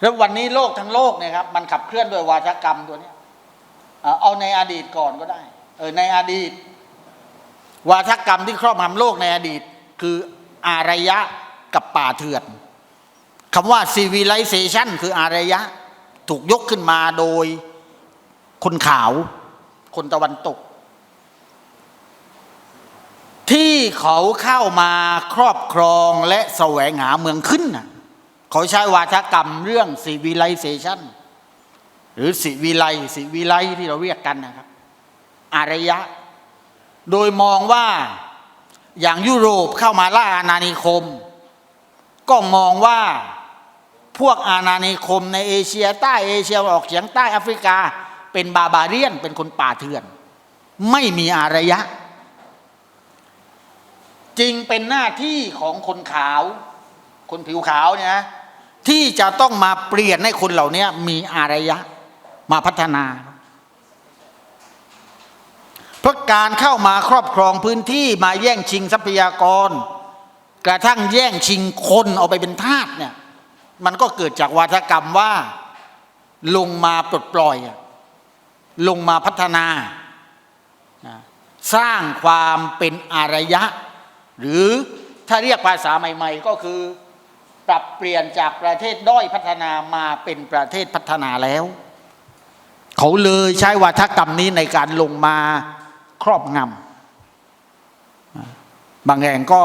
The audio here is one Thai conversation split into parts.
แล้ววันนี้โลกทั้งโลกเนี่ยครับมันขับเคลื่อนด้วยวาทกรรมตัวนี้เอาเอาในอดีตก่อนก็ได้ เออในอดีต วาทกรรมที่ครอบงำโลกในอดีต คืออารยะกับป่าเถื่อนคำว่า civilization คืออารยะ ถูกยกขึ้นมาโดยคนขาว คนตะวันตก ที่เขาเข้ามาครอบครองและแสวงหาเมืองขึ้นน่ะ เขาใช้วาทกรรมเรื่อง civilization หรือสิวิไลสิวิไลที่เราเรียกกันนะครับ อารยะ โดยมองว่าอย่างยุโรปเข้ามาล่าอาณานิคม ก็มองว่าพวกอาณานิคมในเอเชียใต้เอเชียออกเฉียงใต้แอฟริกา เป็นบาบาเรียนเป็นคนป่าเถื่อน ไม่มีอารยะจริงเป็นหน้าที่ของคนขาว คนผิวขาวเนี่ยนะ ที่จะต้องมาเปลี่ยนให้คนเหล่านี้มีอารยะมาพัฒนา เพราะการเข้ามาครอบครองพื้นที่มาแย่งชิงทรัพยากร กระทั่งแย่งชิงคนเอาไปเป็นทาสเนี่ยมันก็เกิดจากวาทกรรมว่าลงมาปลดปล่อย ลงมาพัฒนา สร้างความเป็นอารยะ หรือถ้าเรียกภาษาใหม่ ๆ ก็คือ ปรับเปลี่ยนจากประเทศด้อยพัฒนามาเป็นประเทศพัฒนาแล้ว เขาเลยใช้วาทกรรมนี้ในการลงมาครอบงำบางแห่งก็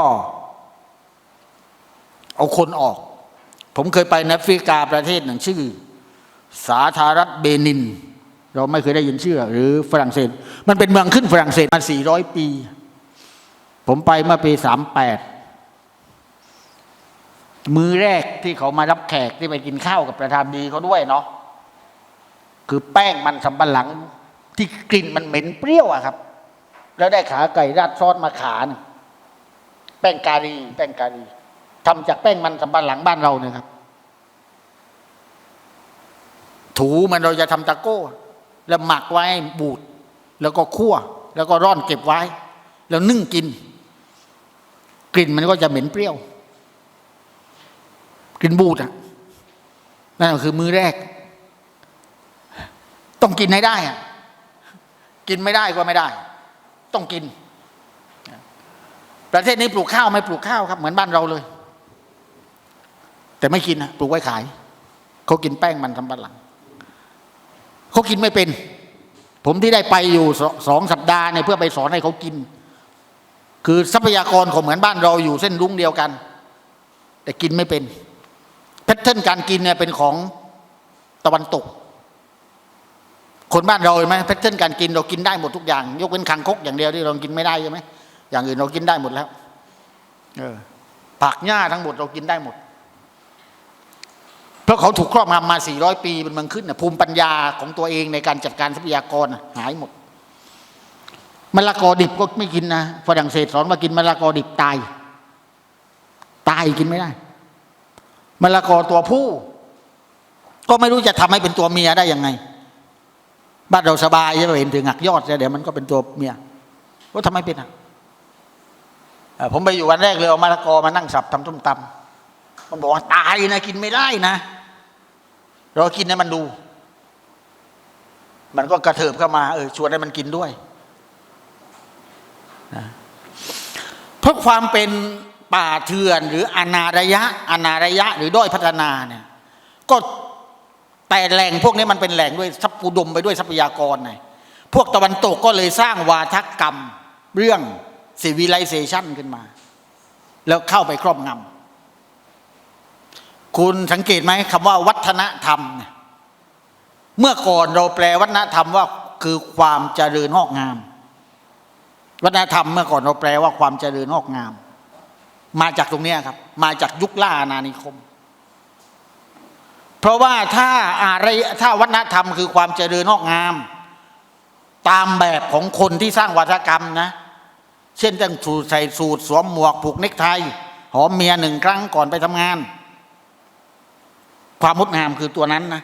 เอาคนออก ผมเคยไปในแอฟริกาประเทศหนึ่งชื่อ สาธารณรัฐเบนิน เราไม่เคยได้ยินชื่อ หรือฝรั่งเศส มันเป็นเมืองขึ้นฝรั่งเศสมา 400 ปี ผมไปเมื่อปี 38 มือแรกที่เขามารับแขกที่ไปกินข้าวกับประธานดีเขาด้วยเนาะคือแป้งมันสำปะหลังที่กลิ่นมันเหม็นเปรี้ยวอะครับ แล้วได้ขาไก่ราดซอสมาขานแป้งกาลีแป้งกาลีทำจากแป้งมันสำปะหลังบ้านเราเนี่ยครับ ถูมันเราจะทำตะโก้ แล้วหมักไว้บูดแล้วก็คั่ว แล้วก็ร่อนเก็บไว้ แล้วนึ่งกิน กลิ่นมันก็จะเหม็นเปรี้ยว กินบูดอะนั่นก็คือมือแรก ต้องกินให้ได้อะกินไม่ได้ก็ไม่ได้ ต้องกิน ประเทศนี้ปลูกข้าวไม่ปลูกข้าวครับ เหมือนบ้านเราเลย แต่ไม่กินนะปลูกไว้ขายเขากินแป้งมันสำปะหลังเขากินไม่เป็น ผมที่ได้ไปอยู่สองสัปดาห์เนี่ยเพื่อไปสอนให้เขากิน คือทรัพยากรของเหมือนบ้านเราอยู่เส้นรุ้งเดียวกัน แต่กินไม่เป็น ทเทิร์นการกินเนี่ยเป็นของตะวันตก คนบ้านเราเห็นไหมแพทเทิร์นการกินเรากินได้หมดทุกอย่าง ยกเว้นคังคกอย่างเดียวที่เรากินไม่ได้ใช่ไหมอย่างอื่นเรากินได้หมดแล้ว เออผักหญ้าทั้งหมดเรากินได้หมด เพราะเขาถูกครอบงำมา 400 ปีเป็นเมืองขึ้นนะภูมิปัญญาของตัวเองในการจัดการทรัพยากรหายหมดมะละกอดิบก็ไม่กินนะฝรั่งเศสสอนว่ากินมะละกอดิบตาย ตายกินไม่ได้ มะละกอตัวผู้ ก็ไม่รู้จะทำให้เป็นตัวเมียได้ยังไง บ้านเราสบายจะเห็นถึงหักยอดเดี๋ยวมันก็เป็นตัวเมียว่าทำไมเป็นอะผมไปอยู่วันแรกเลยเอามะละกอมานั่งสับทำส้มตำมันบอกว่าตายนะ กินไม่ได้นะ เรากินให้มันดู มันก็กระเถิบเข้ามาเออชวนให้มันกินด้วยนะเพราะความเป็น ป่าเถื่อนหรืออนาระยะอนาระยะหรือด้อยพัฒนาเนี่ยก็แต่แหล่งพวกนี้มันเป็นแหล่งด้วยทรัพย์อุดมไปด้วยทรัพยากรไงพวกตะวันตกก็เลยสร้างวาทกรรมเรื่อง civilization ขึ้นมา แล้วเข้าไปครอบงำคุณสังเกตไหมคำว่าวัฒนธรรมเนี่ยเมื่อก่อนเราแปลวัฒนธรรมว่าคือความเจริญงอกงาม วัฒนธรรมเมื่อก่อนเราแปลว่าความเจริญงอกงาม มาจากตรงนี้ครับ มาจากยุคล่าอาณานิคม เพราะว่าถ้าอะไรถ้าวัฒนธรรมคือความเจริญงอกงาม ตามแบบของคนที่สร้างวัฒกรรมนะ เช่นต้องสูใส่สูตรสวมหมวกผูกเนคไทหอมเมียหนึ่งครั้งก่อนไปทำงาน ความงดงามคือตัวนั้นนะ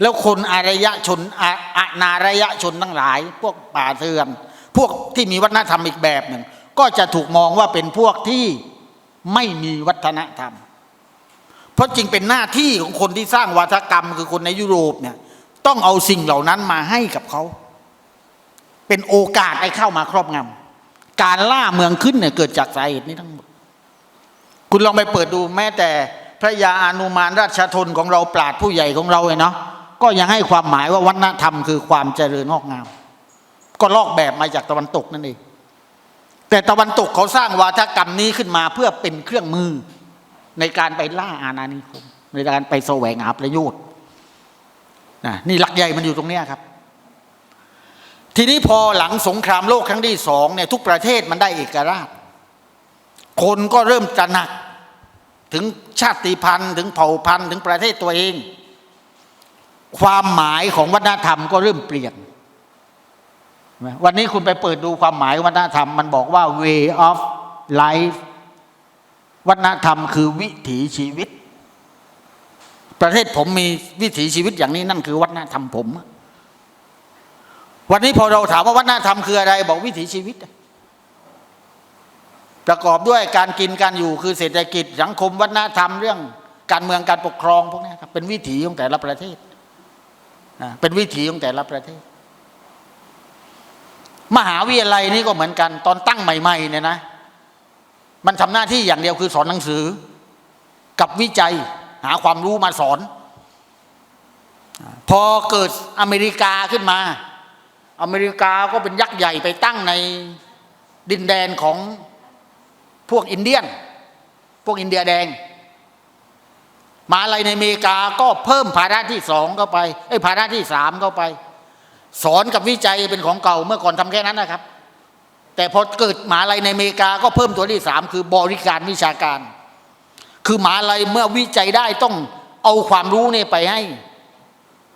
แล้วคนอารยชนอาอนารยชนทั้งหลาย พวกป่าเถื่อน พวกที่มีวัฒนธรรมอีกแบบหนึ่ง ก็จะถูกมองว่าเป็นพวกที่ ไม่มีวัฒนธรรม เพราะจริงเป็นหน้าที่ของคนที่สร้างวัฒกรรมคือคนในยุโรปเนี่ย ต้องเอาสิ่งเหล่านั้นมาให้กับเขา เป็นโอกาสให้เข้ามาครอบงำการล่าเมืองขึ้นเนี่ยเกิดจากสาเหตุนี้ทั้งหมด คุณลองไปเปิดดูแม้แต่พระยาอนุมานราชทนของเราปราดผู้ใหญ่ของเราเนาะก็ยังให้ความหมายว่าวัฒนธรรมคือความเจริญงอกงาม ก็ลอกแบบมาจากตะวันตกนั่นเอง แต่ตะวันตกเขาสร้างวาทกรรมนี้ขึ้นมาเพื่อเป็นเครื่องมือในการไปล่าอาณานิคมในการไปแสวงหาประโยชน์นะนี่หลักใหญ่มันอยู่ตรงนี้ครับ ทีนี้พอหลังสงครามโลกครั้งที่สองเนี่ยทุกประเทศมันได้เอกราช คนก็เริ่มจะหนักถึงชาติพันธุ์ถึงเผ่าพันธุ์ถึงประเทศตัวเอง ความหมายของวัฒนธรรมก็เริ่มเปลี่ยน วันนี้คุณไปเปิดดูความหมายวัฒนธรรมมันบอกว่า way of life วัฒนธรรมคือวิถีชีวิต ประเทศผมมีวิถีชีวิตอย่างนี้นั่นคือวัฒนธรรมผม วันนี้พอเราถามว่าวัฒนธรรมคืออะไร บอกวิถีชีวิต ประกอบด้วยการกินการอยู่คือเศรษฐกิจสังคมวัฒนธรรมเรื่องการเมืองการปกครองพวกนี้ครับเป็นวิถีของแต่ละประเทศเป็นวิถีของแต่ละประเทศ มหาวิทยาลัยนี่ก็เหมือนกัน ตอนตั้งใหม่ๆเนี่ยนะ มันทำหน้าที่อย่างเดียวคือสอนหนังสือ กับวิจัยหาความรู้มาสอน พอเกิดอเมริกาขึ้นมา อเมริกาก็เป็นยักษ์ใหญ่ไปตั้งในดินแดนของพวกอินเดียน พวกอินเดียแดงมาอะไรในอเมริกาก็เพิ่มภาระที่สองเข้าไปไอ้ภาระที่สามเข้าไป สอนกับวิจัยเป็นของเก่าเมื่อก่อนทำแค่นั้นนะครับ แต่พอเกิดหมาลัยในอเมริกาก็เพิ่มตัวที่สามคือบริการวิชาการ คือหมาลัยเมื่อวิจัยได้ต้องเอาความรู้เนี่ยไปให้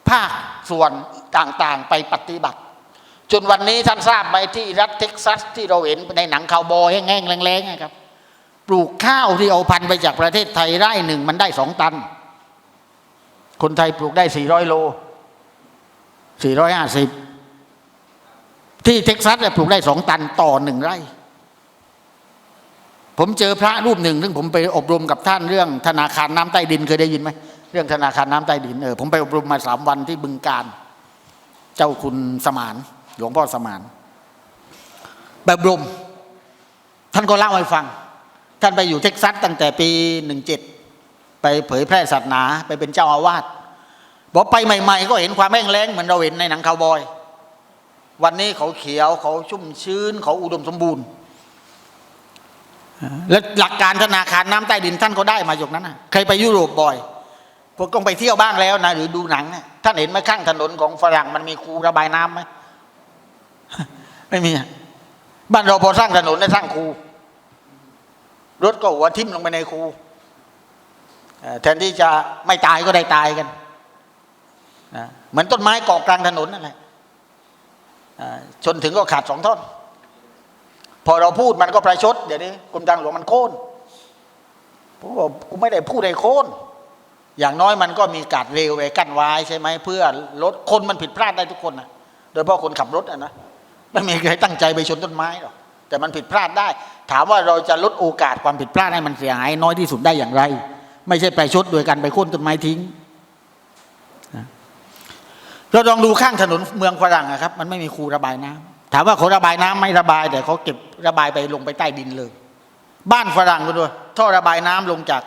ภาคส่วนต่างๆ ไปปฏิบัติ จนวันนี้ท่านทราบไหมที่รัฐเท็กซัสที่เราเห็นในหนังคาวบอยแห้งๆแรงๆนะครับ ปลูกข้าวที่เอาพันธุ์ไปจากประเทศไทยไร่หนึ่งมันได้สองตัน คนไทยปลูกได้สี่ร้อยโล สี่ร้อยห้าสิบที่เท็กซัสเนี่ยปลูกได้สองตันต่อหนึ่งไร่ ผมเจอพระรูปหนึ่ง ซึ่งผมไปอบรมกับท่านเรื่องธนาคารน้ำใต้ดินเคยได้ยินไหมเรื่องธนาคารน้ำใต้ดินเออผมไปอบรมมาสามวันที่บึงการ เจ้าคุณสมาน หลวงพ่อสมานแบบรมท่านก็เล่าให้ฟัง ท่านไปอยู่เท็กซัสตั้งแต่ปีหนึ่งเจ็ดไปเผยแพร่ศาสนาไปเป็นเจ้าอาวาส บอกไปใหม่ ๆ ก็เห็นความแห้งแล้งเหมือนเราเห็นในหนังคาวบอย วันนี้เขาเขียวเขาชุ่มชื้น เขาอุดมสมบูรณ์ และหลักการธนาคารน้ำใต้ดินท่านก็ได้มาจากนั้นนะเคยไปยุโรปบ่อยพวกต้องไปเที่ยวบ้างแล้วนะหรือดูหนังท่านเห็นไหมข้างถนนของฝรั่งมันมีคูระบายน้ำไหมไม่มีบ้านเราพอสร้างถนนได้สร้างคูรถก็หัวทิ่มลงไปในคูแทนที่จะไม่ตายก็ได้ตายกัน นะเหมือนต้นไม้เกาะกลางถนนนั่นแหละอ่าจนถึงก็ขาดสองท่อน พอเราพูดมันก็ประชด เดี๋ยวนี้กรมทางหลวงมันโค่นผมบอกกูไม่ได้พูดให้โค่นอย่างน้อยมันก็มีกาดเร็วไว้กั้นไว้ใช่ไหมเพื่อลดคนมันผิดพลาดได้ทุกคนนะโดยเฉพาะคนขับรถอะนะไม่มีใครตั้งใจไปชนต้นไม้หรอกแต่มันผิดพลาดได้ ถามว่าเราจะลดโอกาสความผิดพลาดให้มันเสียหายน้อยที่สุดได้อย่างไร ไม่ใช่ไปชดโดยการไปโค่นต้นไม้ทิ้ง เราลองดูข้างถนนเมืองฝรั่งอะครับ มันไม่มีคูระบายน้ำถามว่าเขาระบายน้ำไม่ระบาย แต่เขาเก็บระบายไปลงไปใต้ดินเลย บ้านฝรั่งก็ด้วยท่อระบายน้ำลงจาก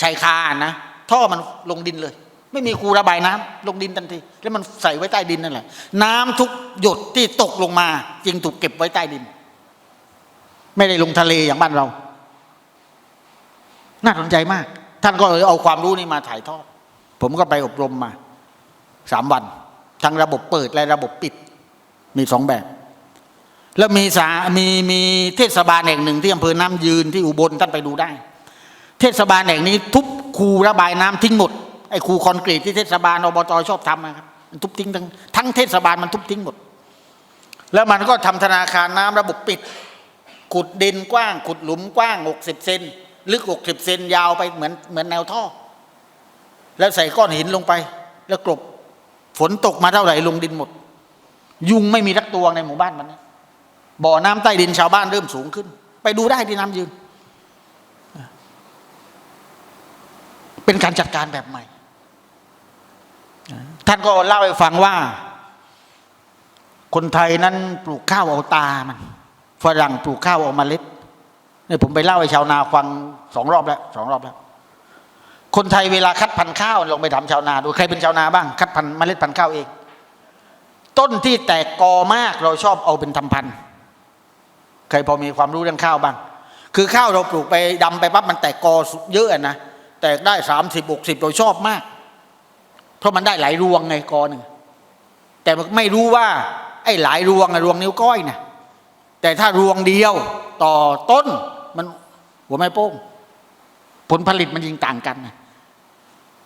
ชายคานะท่อมันลงดินเลย ไม่มีคูระบายน้ำลงดินทันที แล้วมันใส่ไว้ใต้ดินนั่นแหละน้ำทุกหยดที่ตกลงมาจึงถูกเก็บไว้ใต้ดิน ไม่ได้ลงทะเลอย่างบ้านเรา น่าสนใจมาก ท่านก็เลยเอาความรู้นี้มาถ่ายทอดผมก็ไปอบรมมาสามวัน ทั้งระบบเปิดและระบบปิด มีสองแบบ แล้วมีสามีมีเทศบาลแห่งหนึ่งที่อำเภอน้ำยืนที่อุบลท่านไปดูได้ เทศบาลแห่งนี้ทุบคูระบายน้ำทิ้งหมดไอ้คูคอนกรีตที่เทศบาลอบตชอบทำนะครับมันทุบทิ้งทั้งทั้งเทศบาลมันทุบทิ้งหมด แล้วมันก็ทำธนาคารน้ำระบบปิด ขุดดินกว้าง ขุดหลุมกว้างหกสิบเซนลึกหกสิบเซนยาวไปเหมือนเหมือนแนวท่อ แล้วใส่ก้อนหินลงไป แล้วกลบ ฝนตกมาเท่าไหร่ลงดินหมด ยุงไม่มีรักตัวในหมู่บ้านมันนะบ่อน้ำใต้ดินชาวบ้านเริ่มสูงขึ้น ไปดูได้ที่น้ำยืน เป็นการจัดการแบบใหม่ ท่านก็เล่าให้ฟังว่า คนไทยนั้นปลูกข้าวเอาตามันฝรั่งปลูกข้าวเอาเมล็ดเนี่ยผมไปเล่าให้ชาวนาฟังสองรอบแล้วสองรอบแล้ว คนไทยเวลาคัดพันธุ์ข้าวลงไปถามชาวนาดูใครเป็นชาวนาบ้างคัดพันธุ์เมล็ดพันธุ์ข้าวเองต้นที่แตกกอมากเราชอบเอาเป็นทำพันธุ์ใครพอมีความรู้เรื่องข้าวบ้าง คือข้าวเราปลูกไปดำไปปั๊บมันแตกกอเยอะนะแตกได้สามสิบหกสิบเราชอบมาก เพราะมันได้หลายรวงไงกอหนึ่งแต่ไม่รู้ว่า ไอ้หลายรวงรวงนิ้วก้อยนะแต่ถ้ารวงเดียวต่อต้นมันหัวไม่โป้งผลผลิตมันยิงต่างกันนะ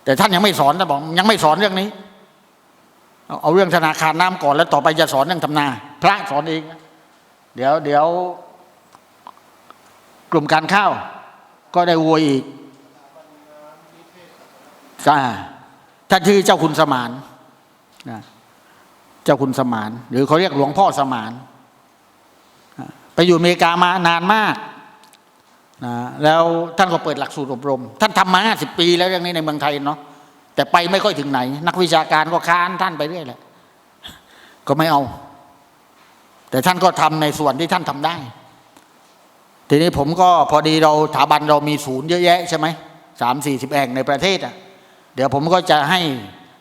แต่ท่านยังไม่สอนท่านบอกยังไม่สอนเรื่องนี้ เอาเรื่องธนาคารน้ำก่อนแล้วต่อไปจะสอนเรื่องทำนา พระสอนเองเดี๋ยวเดี๋ยวกลุ่มการข้าว ก็ได้วัวอีกอ่าท่านชื่อเจ้าคุณสมานนะเจ้าคุณสมาน หรือเขาเรียกหลวงพ่อสมาน ไปอยู่อเมริกามานานมาก นะแล้วท่านก็เปิดหลักสูตรอบรม ท่านทำมาห้าสิบปีแล้วเรื่องนี้ในเมืองไทยเนาะแต่ไปไม่ค่อยถึงไหน นักวิชาการก็ค้านท่านไปเรื่อยแหละก็ไม่เอา แต่ท่านก็ทำในส่วนที่ท่านทำได้ ทีนี้ผมก็พอดีเราสถาบันเรามีศูนย์เยอะแยะใช่ไหมสามสี่สิบแห่งในประเทศอะเดี๋ยวผมก็จะให้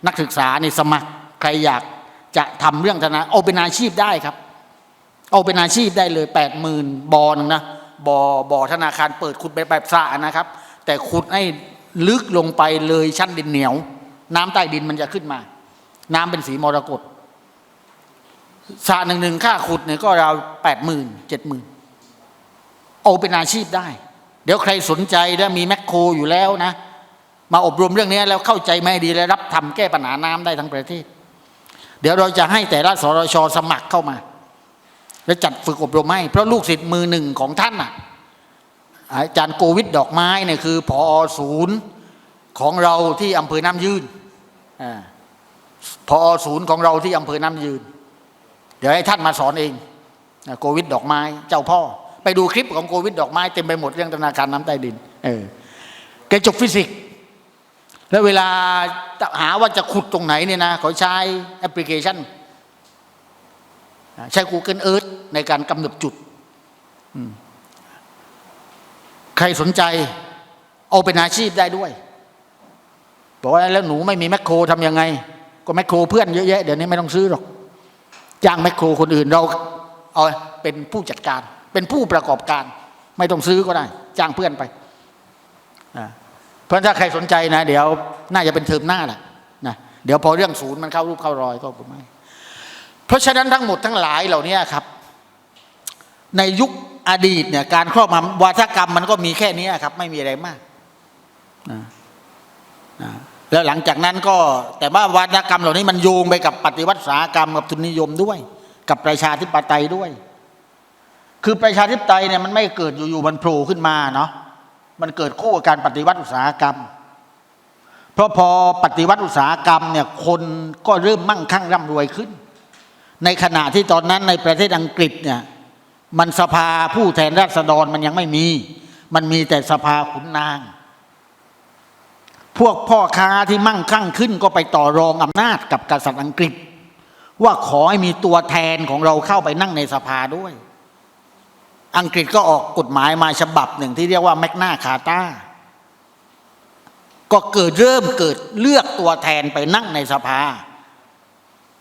นักศึกษาในสมัครใครอยากจะทำเรื่องธนาเอาเป็นอาชีพได้ครับ เอาเป็นอาชีพได้เลยแปดหมื่นบอหนึงนะ บอบ่อธนาคารเปิดขุดไปแบบสระนะครับ แต่ขุดให้ลึกลงไปเลยชั้นดินเหนียว น้ำใต้ดินมันจะขึ้นมา น้ำเป็นสีมรกตสระหนึ่งหนึ่งค่าขุดเนี่ยก็ราวแปดหมื่นเจ็ดหมื่นเอาเป็นอาชีพได้ เดี๋ยวใครสนใจแล้วมีแมคโครอยู่แล้วนะ มาอบรมเรื่องนี้แล้วเข้าใจไม่ดีแล้วรับทำแก้ปัญหาน้ำได้ทั้งประเทศ เดี๋ยวเราจะให้แต่ละสรชสมัครเข้ามา แล้วจัดฝึกอบรมให้เพราะลูกศิษย์มือหนึ่งของท่านน่ะอาจารย์โกวิทดอกไม้เนี่ยคือพอศูนย์ของเราที่อำเภอน้ำยืนอพอศูนย์ของเราที่อำเภอน้ำยืน เดี๋ยวให้ท่านมาสอนเองโกวิทดอกไม้เจ้าพ่อ ไปดูคลิปของโกวิทดอกไม้เต็มไปหมดเรื่องธนาคารน้ำใต้ดินเออแกจบฟิสิกส์แล้วเวลาหาว่าจะขุดตรงไหนเนี่ยนะเขาใช้แอปพลิเคชัน ใช้ Google Earth ในการกำหนดจุด ใครสนใจ เอาเป็นอาชีพได้ด้วย บอกว่าแล้วหนูไม่มีแมคโครทำยังไง ก็แมคโครเพื่อนเยอะแยะเดี๋ยวนี้ไม่ต้องซื้อหรอก จ้างแมคโครคนอื่นเราเอาเป็นผู้จัดการ เป็นผู้ประกอบการ ไม่ต้องซื้อก็ได้ จ้างเพื่อนไปเพราะถ้าใครสนใจนะ เดี๋ยวน่าจะเป็นเทอมหน้าแหละนะเดี๋ยวพอเรื่องศูนย์มันเข้ารูปเข้ารอยก็ไม่ เพราะฉะนั้นทั้งหมดทั้งหลายเหล่านี้ครับ ในยุคอดีตเนี่ยการครอบงำวาทกรรมมันก็มีแค่นี้ครับ ไม่มีอะไรมากนะนะแล้วหลังจากนั้นก็แต่ว่าวาทกรรมเหล่านี้มันโยงไปกับปฏิวัติอุตสาหกรรมกับทุนนิยมด้วย กับประชาธิปไตยด้วย คือประชาธิปไตยเนี่ยมันไม่เกิดอยู่ๆมันโผล่ขึ้นมาเนาะมันเกิดคู่กับการปฏิวัติอุตสาหกรรม เพราะพอปฏิวัติอุตสาหกรรมเนี่ยคนก็เริ่มมั่งคั่งร่ำรวยขึ้น ในขณะที่ตอนนั้นในประเทศอังกฤษเนี่ยมันสภาผู้แทนราษฎรมันยังไม่มี มันมีแต่สภาขุนนาง พวกพ่อค้าที่มั่งคั่งขึ้นก็ไปต่อรองอำนาจกับกษัตริย์อังกฤษ ว่าขอให้มีตัวแทนของเราเข้าไปนั่งในสภาด้วย อังกฤษก็ออกกฎหมายมาฉบับหนึ่งที่เรียกว่าแมกนาคาตาก็เกิดเริ่มเกิดเลือกตัวแทนไปนั่งในสภา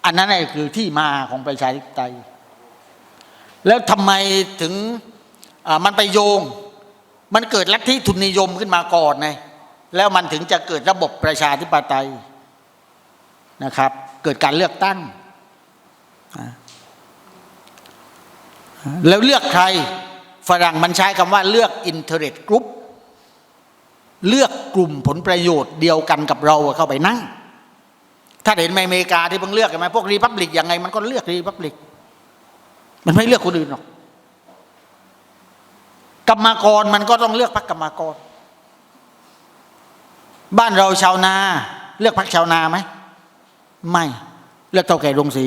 อันนั้นน่ะคือที่มาของประชาธิปไตย แล้วทำไมถึงมันไปโยง มันเกิดลัทธิทุนนิยมขึ้นมาก่อนไงแล้วมันถึงจะเกิดระบบประชาธิปไตยนะครับ เกิดการเลือกตั้ง แล้วเลือกใครฝรั่งมันใช้คำว่าเลือก interest group เลือกกลุ่มผลประโยชน์เดียวกันกับเราเข้าไปนั่ง ถ้าเห็นในอเมริกาที่เพิ่งเลือกใช่ไหมพวกรีพับลิกยังไงมันก็เลือกรีพับลิก มันไม่เลือกคนอื่นหรอก กรรมกรมันก็ต้องเลือกพรรคกรรมกร บ้านเราชาวนา เลือกพรรคชาวนาไหม ไม่ เลือกเท่าแก่โรงสี